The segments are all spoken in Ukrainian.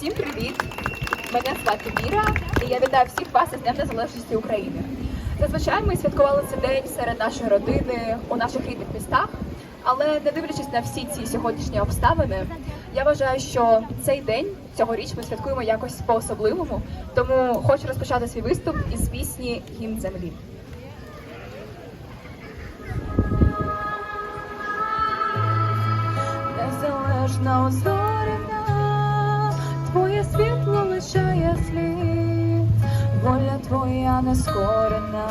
Всім привіт! Мене звати Віра, і я вітаю всіх вас із Днем Незалежності України. Зазвичай ми святкували цей день серед нашої родини у наших рідних містах. Але не дивлячись на всі ці сьогоднішні обставини, я вважаю, що цей день цьогоріч ми святкуємо якось по-особливому. Тому хочу розпочати свій виступ із пісні Гімн землі. Незалежна озоряна, твоє світло лишає слід, воля твоя не скорена,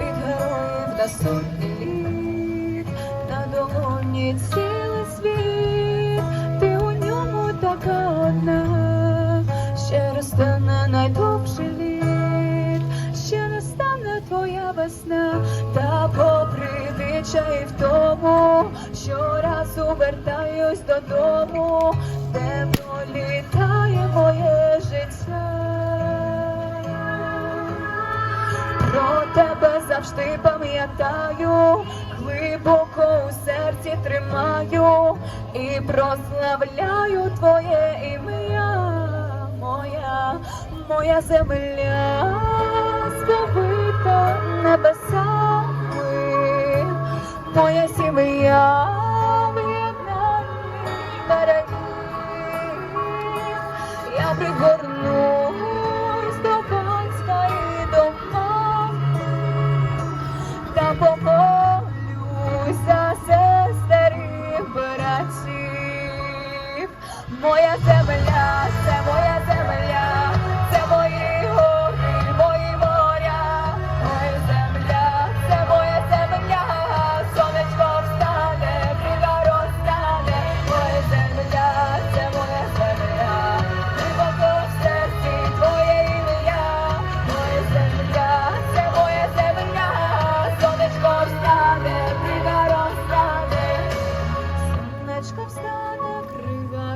від героїв на сотні літ, на долоні цілий світ, ти у ньому така одна, ще розтане найдовший літ, ще не стане твоя весна, та попри відчай в тому, щоразу вертаюсь додому, де пролітає моє життя. Про тебе завжди пам'ятаю, глибоко у серці тримаю і прославляю твоє ім'я, моя, моя земля, сповита небесами, моя Я пригорнусь до і та помолюся, сестер і братів. Моя земля,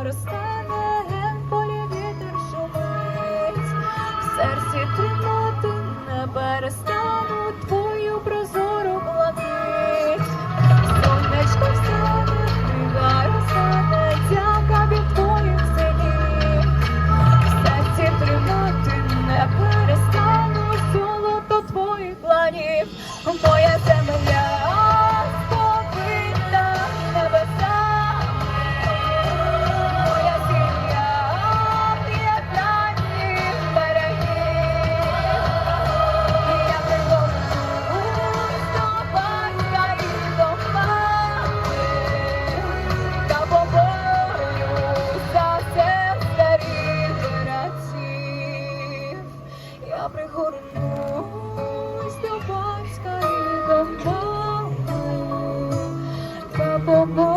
крива Я пригорнусь до батька і до мами, та поборюсь